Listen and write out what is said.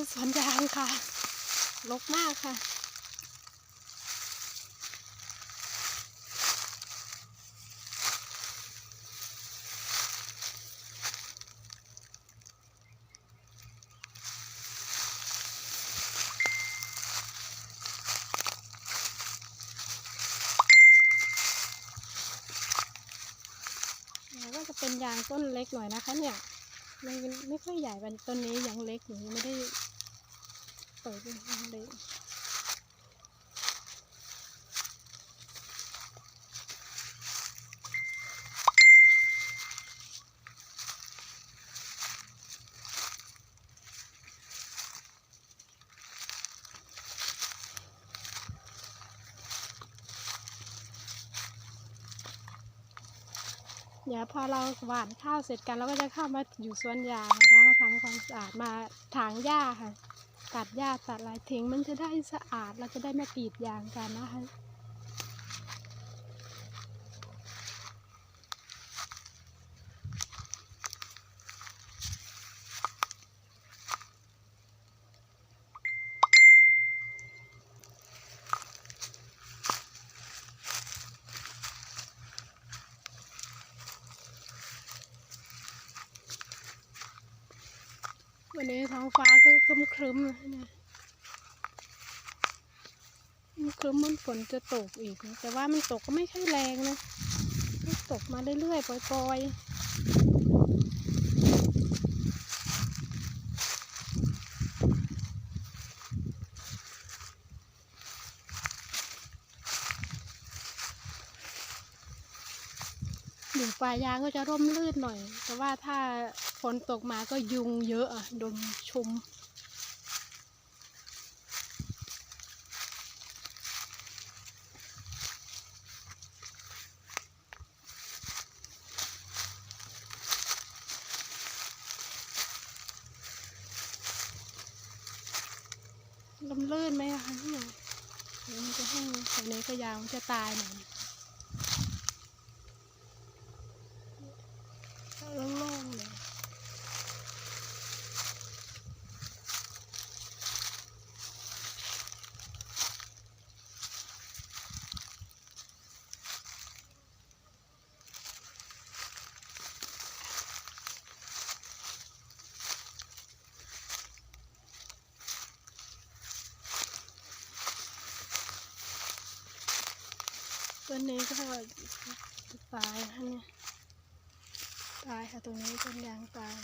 คือสวนยางค่ะรกมากค่ะแล้วก็จะเป็นยางต้นเล็กหน่อยนะคะเนี่ยไม่ไม่ค่อยใหญ่เป็นต้นนี้ยังเล็กอยู่ไม่ได้ เปิดยังเล็กเดี๋ยวพอเราหว่านข้าวเสร็จกันเราก็จะเข้ามาอยู่สวนยางนะคะมาทำความสะอาดมาถางหญ้าค่ะ ตัดหญ้าตัดอะไรทิ้งมันจะได้สะอาดเราจะได้ไม่กรีดยางกันนะคะ วันนี้ท้องฟ้าก็ครึมครึ้มนะเนี่ยครึ้มมันฝนจะตกอีกนะแต่ว่ามันตกก็ไม่ค่อยแรงนะ ตกมาเรื่อยๆปล่อยๆ อยู่ป่ายางก็จะร่มรื่นหน่อย แต่ว่าถ้าฝนตกมาก็ยุงเยอะอะดมชุม ลมลื่นไหมคะเนี่ยเดี๋ยวมันจะแห้งแต่นี้ก็ยาวมันจะตายหน่อย โล่งๆเลยต้นนี้ก็ตายค่ะเนี่ยายค่ะตรงนี้เป็นยางตาย